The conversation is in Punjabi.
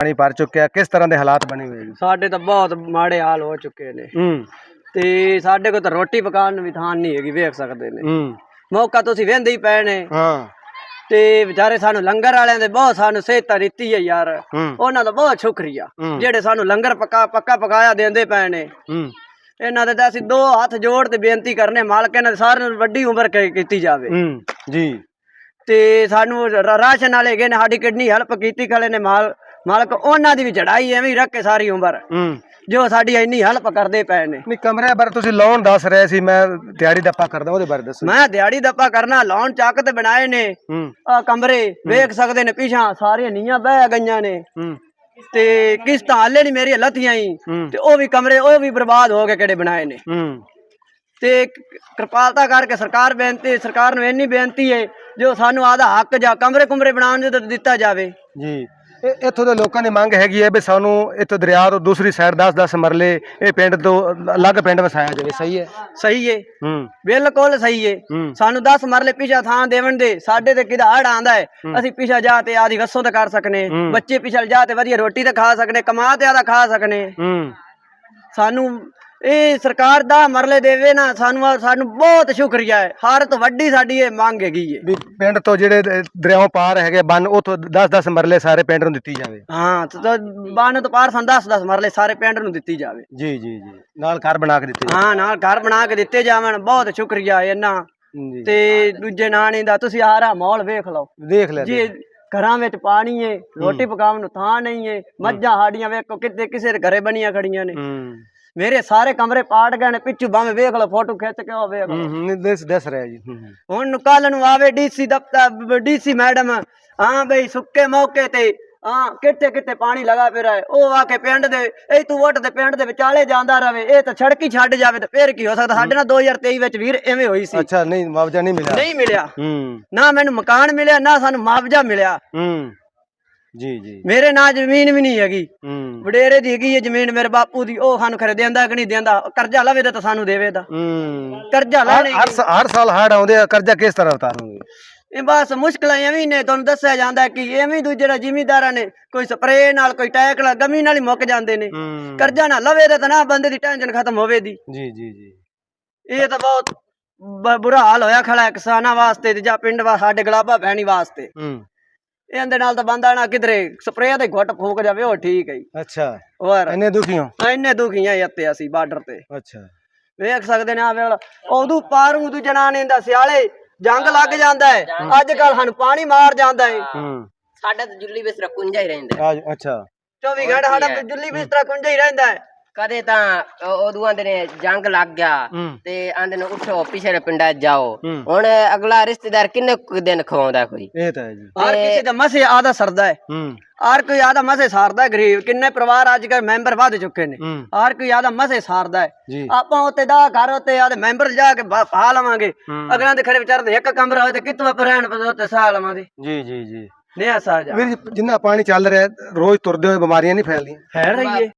ਪਾਣੀ ਭਰ ਚੁੱਕਿਆ ਕਿਸ ਤਰ੍ਹਾਂ ਦੇ ਹਾਲਾਤ ਬਣੇ ਹੋਏ ਜੀ ਸਾਡੇ ਤਾਂ ਬਹੁਤ ਮਾੜੇ ਹਾਲ ਹੋ ਚੁੱਕੇ ਨੇ। ਹੂੰ। ਤੇ ਸਾਡੇ ਕੋਲ ਤਾਂ ਰੋਟੀ ਪਕਾਉਣ ਨੂੰ ਵੀ ਥਾਂ ਨਹੀਂ ਹੈਗੀ ਵੇਖ ਸਕਦੇ ਨੇ। ਹੂੰ। ਮੌਕਾ ਤੁਸੀਂ ਵੇਂਦੇ ਹੀ ਪਏ ਨੇ। ਹਾਂ। ਤੇ ਵਿਚਾਰੇ ਸਾਨੂੰ ਲੰਗਰ ਵਾਲਿਆਂ ਦੇ ਬਹੁਤ ਸਾਨੂੰ ਸਹਾਇਤਾ ਦਿੱਤੀ ਹੈ ਯਾਰ। ਉਹਨਾਂ ਦਾ ਬਹੁਤ ਸ਼ੁਕਰੀਆ। ਜਿਹੜੇ ਸਾਨੂੰ ਲੰਗਰ ਪੱਕਾ ਪੱਕਾ ਪਕਾਇਆ ਦਿੰਦੇ ਪਏ ਨੇ। ਇਹਨਾਂ ਦੇ ਤਾਂ ਅਸੀਂ ਦੋ ਹੱਥ ਜੋੜ ਤੇ ਬੇਨਤੀ ਕਰਨੇ ਮਾਲਕ ਇਹਨਾਂ ਦੀ ਸਾਰਿਆਂ ਨੂੰ ਵੱਡੀ ਉਮਰ ਕੀਤੀ ਜਾਵੇ। ਜੀ। ਤੇ ਸਾਨੂੰ ਰਾਸ਼ਨ ਵਾਲੇ ਗਏ ਨੇ ਸਾਡੀ ਕਿੰਨੀ ਹੈਲਪ ਕੀਤੀ ਖਲੇ ਨੇ ਮਾਲ ਮਾਲਕ ਉਹਨਾਂ ਦੀ ਵੀ ਚੜਾਈ ਐਵੇਂ ਹੀ ਰੱਖ ਕੇ ਸਾਰੀ ਉਮਰ। ਹੂੰ। ਜੋ ਸਾਡੀ ਇੰਨੀ ਹੈਲਪ ਕਰਦੇ ਪਏ ਨੇ। ਨਹੀਂ ਕਮਰੇ ਬਾਰੇ ਤੁਸੀਂ ਲੋਨ ਦੱਸ ਰਹੇ ਸੀ ਮੈਂ ਦਿਹਾੜੀ ਦੱਪਾ ਕਰਦਾ ਉਹਦੇ ਬਾਰੇ ਦੱਸੋ। ਮੈਂ ਦਿਹਾੜੀ ਦੱਪਾ ਕਰਨਾ ਲਾਉਣ ਚੱਕ ਤੇ ਬਣਾਏ ਨੇ। ਆ ਕਮਰੇ ਵੇਖ ਸਕਦੇ ਨੇ ਪਿਛਾਂ ਸਾਰੀਆਂ ਨੀਆਂ ਬਹਿ ਗਈਆਂ ਨੇ। ਤੇ ਕਿਸ਼ਤਾਂ ਹਾਲੇ ਨਹੀਂ ਮੇਰੀ ਲੱਥੀਆਂ ਹੀ। ਤੇ ਉਹ ਵੀ ਕਮਰੇ ਉਹ ਵੀ ਬਰਬਾਦ ਹੋ ਗਏ ਕਿਹੜੇ ਬਣਾਏ ਨੇ। ਤੇ ਕਿਰਪਾਲਤਾ ਕਰਕੇ ਸਰਕਾਰ ਬੇਨਤੀ ਸਰਕਾਰ ਨੂੰ ਇੰਨੀ ਬੇਨਤੀ ਹੈ ਜੋ ਸਾਨੂੰ ਆਦਾ ਹੱਕ ਜਾਂ ਕਮਰੇ ਕੁਮਰੇ ਬਣਾਉਣ ਦੇ ਦਿੱਤਾ ਜਾਵੇ। ਜੀ। ਇਹ ਇੱਥੋਂ ਦੇ ਲੋਕਾਂ ਦੀ ਮੰਗ ਹੈਗੀ ਹੈ ਵੀ ਸਾਨੂੰ ਇੱਥੋਂ ਦਰਿਆ ਤੋਂ ਦੂਸਰੀ ਸਾਈਡ 10-10 ਮਰਲੇ ਇਹ ਪਿੰਡ ਤੋਂ ਅਲੱਗ ਪਿੰਡ ਵਸਾਇਆ ਜਾਵੇ। ਸਹੀ ਹੈ? ਸਹੀ ਏ ਹੂੰ। ਬਿਲਕੁਲ ਸਹੀ ਏ ਹੂੰ। ਸਾਨੂੰ 10 ਮਰਲੇ ਪਿਛਾ ਥਾਂ ਦੇਵਣ ਦੇ ਸਾਡੇ ਤੇ ਕਿਦਾ ਹੜ ਆਂਦਾ ਹੈ ਅਸੀਂ ਪਿਛਾ ਜਾ ਤੇ ਆਦੀ ਵਸੋਂ ਤੇ ਕਰ ਸਕਨੇ। ਹੂੰ। ਬੱਚੇ ਪਿਛਲ ਜਾ ਤੇ ਵਧੀਆ ਰੋਟੀ ਤੇ ਖਾ ਸਕਨੇ ਕਮਾ ਤੇ ਆਦਾ ਖਾ ਸਕਨੇ। ਹੂੰ। ਸਾਨੂੰ ਇਹ ਸਰਕਾਰ ਦਾ ਮਰਲੇ ਦੇਵੇ ਨਾ ਸਾਨੂੰ ਸਾਨੂੰ ਬਹੁਤ ਸ਼ੁਕਰੀਆ ਹੈ। ਹਰ ਤੋਂ ਵੱਡੀ ਸਾਡੀ ਇਹ ਮੰਗ ਹੈਗੀ ਏ ਵੀ ਪਿੰਡ ਤੋਂ ਜਿਹੜੇ ਦ- ਦਰਿਆਓਂ ਪਾਰ ਹੈਗੇ ਬੰਨ ਉਥੋਂ 10-10 ਮਰਲੇ ਸਾਰੇ ਪਿੰਡ ਨੂੰ ਦਿੱਤੀ ਜਾਵੇ। ਹਾਂ ਤੇ ਬਾਨ ਤੋਂ ਪਾਰ ਸਾਨੂੰ 10 10 ਮਰਲੇ ਸਾਰੇ ਪਿੰਡ ਨੂੰ ਦਿੱਤੀ ਜਾਵੇ। ਜੀ ਜੀ ਜੀ। ਨਾਲ ਘਰ ਬਣਾ ਕੇ ਦਿੱਤੇ ਹਾਂ ਨਾਲ ਘਰ ਬਣਾ ਕੇ ਦਿੱਤੇ ਜਾਵਣ ਬਹੁਤ ਸ਼ੁਕਰੀਆ ਇਹਨਾਂ ਤੇ ਦੂਜੇ ਨਾਣੇ ਦਾ ਤੁਸੀਂ ਆਰਾ ਮਾਹੌਲ ਵੇਖ ਲਓ। ਦੇਖ ਲੈ ਜੀ ਘਰਾਂ ਵਿੱਚ ਪਾਣੀ ਏ ਰੋਟੀ ਪਕਾਉਣ ਨੂੰ ਥਾਂ ਨਹੀਂ ਏ ਮੱਝਾਂ ਸਾਡੀਆਂ ਵੇਖੋ ਕਿਤੇ ਕਿਸੇ ਦੇ ਘਰੇ ਬਣੀਆਂ ਖੜੀਆਂ ਨੇ। ਹੂੰ। ਮੇਰੇ ਸਾਰੇ ਕਮਰੇ ਪਾਟ ਗਏ ਨੇ ਪਿੱਛੂ ਬਾਵੇਂ ਵੇਖ ਲਓ ਫੋਟੋ ਖਿੱਚ ਕੇ ਉਹ ਵੇਖ ਲਓ। ਹੂੰ ਦੱਸ ਦੱਸ ਰਿਹਾ ਜੀ। ਹੁਣ ਕੱਲ ਨੂੰ ਆਵੇ ਡੀਸੀ ਦਫ਼ਤਰ ਡੀਸੀ ਮੈਡਮ ਹਾਂ ਬਈ ਸੁੱਕੇ ਮੌਕੇ ਤੇ ਹਾਂ ਕਿੱਥੇ ਕਿੱਥੇ ਪਾਣੀ ਲਗਾ ਹੈ ਉਹ ਆ ਕੇ ਪਿੰਡ ਦੇ ਇਹ ਤੂੰ ਵੋਟ ਦੇ ਪਿੰਡ ਦੇ ਵਿਚਾਲੇ ਜਾਂਦਾ ਰਵੇ ਇਹ ਤਾਂ ਸੜਕ ਹੀ ਛੱਡ ਜਾਵੇ ਤਾਂ ਫੇਰ ਕੀ ਹੋ ਸਕਦਾ? ਸਾਡੇ ਨਾਲ 2023 ਵਿੱਚ ਵੀਰ ਐਵੇਂ ਹੋਈ ਸੀ। ਅੱਛਾ ਨਹੀਂ ਮੁਆਵਜ਼ਾ ਨਹੀਂ ਮਿਲਿਆ। ਨਹੀਂ ਮਿਲਿਆ। ਹੂੰ। ਨਾ ਮੈਨੂੰ ਮਕਾਨ ਮਿਲਿਆ ਨਾ ਸਾਨੂੰ ਮੁਆਵਜ਼ਾ ਮਿਲਿਆ। ਹੂੰ। ਜੀ ਜੀ। ਮੇਰੇ ਨਾਂ ਜ਼ਮੀਨ ਵੀ ਨਹੀਂ ਹੈਗੀ। ਹੂੰ। ਵਡੇਰੇ ਦੀ ਹੈਗੀ ਹੈ ਜ਼ਮੀਨ ਮੇਰੇ ਬਾਪੂ ਦੀ ਉਹ ਸਾਨੂੰ ਖਰੇ ਦਿੰਦਾ ਕਿ ਨਹੀਂ ਦਿੰਦਾ? ਕਰਜ਼ਾ ਲਵੇ ਤਾਂ ਸਾਨੂੰ ਦੇਵੇ ਦਾ ਹੂੰ। ਕਰਜ਼ਾ ਲੈਣੇ ਹਰ ਸਾ- ਹਰ ਸਾਲ ਹੜ ਆਉਂਦੇ ਆ ਕਰਜ਼ਾ ਕਿਸ ਤਰ੍ਹਾਂ ਉਤਾਰੋਗੇ ਇਹ ਬਸ ਮੁਸ਼ਕਲਾਂ ਐਵੇਂ ਹੀ ਨੇ ਤੁਹਾਨੂੰ ਦੱਸਿਆ ਜਾਂਦਾ ਕਿ ਐਵੇਂ ਹੀ ਦੂਜੇ ਜ਼ਿਮੀਦਾਰਾਂ ਨੇ ਕੋਈ ਸਪਰੇਅ ਨਾਲ ਕੋਈ ਟੈਕ ਨਾਲ ਗਮੀ ਨਾਲ ਹੀ ਮੁੱਕ ਜਾਂਦੇ ਨੇ। ਹੂੰ। ਕਰਜ਼ਾ ਨਾ ਲਵੇ ਤਾਂ ਨਾ ਬੰਦੇ ਦੀ ਟੈਨਸ਼ਨ ਖਤਮ ਹੋਵੇ ਦੀ ਜੀ ਜੀ ਜੀ। ਇਹ ਤਾਂ ਬਹੁਤ ਬ- ਬੁਰਾ ਹਾਲ ਹੋਇਆ ਖੜਾ ਹੈ ਕਿਸਾਨਾਂ ਵਾਸਤੇ ਤੇ ਜਾਂ ਪਿੰਡ ਵਾ ਸਾਡੇ ਗਲਾਬਾ ਭੈਣੀ ਵਾਸਤੇ। ਹੂੰ। ਇਹਦੇ ਨਾਲ ਤਾਂ ਬੰਦਾ ਨਾ ਕਿਧਰੇ ਸਪਰੇਅ ਦੇ ਘੁੱਟ ਫੂਕ ਜਾਵੇ ਉਹ ਠੀਕ ਹੈ ਜੀ। ਅੱਛਾ। ਹੋਰ। ਇੰਨੇ ਦੁਖੀ ਹੋ ਇੰਨੇ ਦੁਖੀਆਂ ਇੱਥੇ ਅਸੀਂ ਬਾਰਡਰ ਤੇ। ਅੱਛਾ। ਵੇਖ ਸਕਦੇ ਨੇ ਆ ਵੇਖ ਲਓ। ਉਦੋਂ ਪਾਰੂ ਉਦੋਂ ਜਨਾਨੇ ਦਾ ਸਿਆਲੇ ਜੰਗ ਲੱਗ ਜਾਂਦਾ ਹੈ। ਅੱਜ ਕੱਲ ਸਾਨੂੰ ਪਾਣੀ ਮਾਰ ਜਾਂਦਾ ਹੈ। ਹੂੰ। ਸਾਡਾ ਤਾਂ ਜੁੱਲੀ ਬਿਸਤਰਾ ਕੁੰਜਾ ਹੀ ਰਹਿੰਦਾ ਆਜ ਅੱਛਾ। 24 ਘੰਟੇ ਸਾਡਾ ਜੁੱਲੀ ਬਿਸਤਰਾ ਕੁੰਜਾ ਹੀ ਰਹਿੰਦਾ ਹੈ। ਕਦੇ ਤਾਂ ਉਹ- ਉਦੋਂ ਆਂਦੇ ਨੇ ਜੰਗ ਲੱਗ ਗਿਆ ਤੇ ਆਂਦੇ ਨੇ ਉੱਠੋ ਪਿਛਲੇ ਪਿੰਡਾਂ 'ਚ ਜਾਓ। ਹੁਣ ਅਗਲਾ ਰਿਸ਼ਤੇਦਾਰ ਕਿੰਨੇ ਕੁ ਦਿਨ ਖਵਾਉਂਦਾ ਕੋਈ? ਇਹ ਤਾਂ ਹੈ ਜੀ। ਹਰ ਕਿਸੇ ਦਾ ਮਸੇ ਆਦਾ ਸਰਦਾ ਹੈ। ਹਰ ਕੋਈ ਆਦਾ ਮਸੇ ਸਾਰਦਾ ਹੈ ਗਰੀਬ। ਕਿੰਨੇ ਪਰਿਵਾਰ ਅੱਜ ਕੱਲ ਮੈਂਬਰ ਵੱਧ ਚੁੱਕੇ ਨੇ। ਹਰ ਕੋਈ ਆਦਾ ਮਸੇ ਸਾਰਦਾ ਹੈ। ਜੀ। ਆਪਾਂ ਉੱਤੇ ਦਾ ਘਰ ਉੱਤੇ ਆਦੇ ਮੈਂਬਰ ਜਾ ਕੇ ਪਾ ਲਵਾਂਗੇ। ਅਗਲਾਂ ਦੇ ਖੜੇ ਵਿਚਾਰ ਦੇ ਇੱਕ ਕਮਰਾ ਹੋਏ ਤੇ ਕਿਤੋਂ ਆਪਾਂ ਰਹਿਣ ਪਏ ਉੱਤੇ ਸਾਹ ਲਵਾਂਗੇ। ਜੀ ਜੀ ਜੀ। ਨਿਆ ਸਾਹ ਜਾ। ਵੀਰ ਜਿੰਨਾ ਪਾਣੀ ਚੱਲ ਰਿਹਾ ਰੋਜ਼ ਤੁਰਦੇ ਹੋਏ ਬਿਮਾਰੀਆਂ ਨਹੀਂ ਫੈਲਦੀਆਂ। ਫੈਲ ਰਹੀ ਹੈ।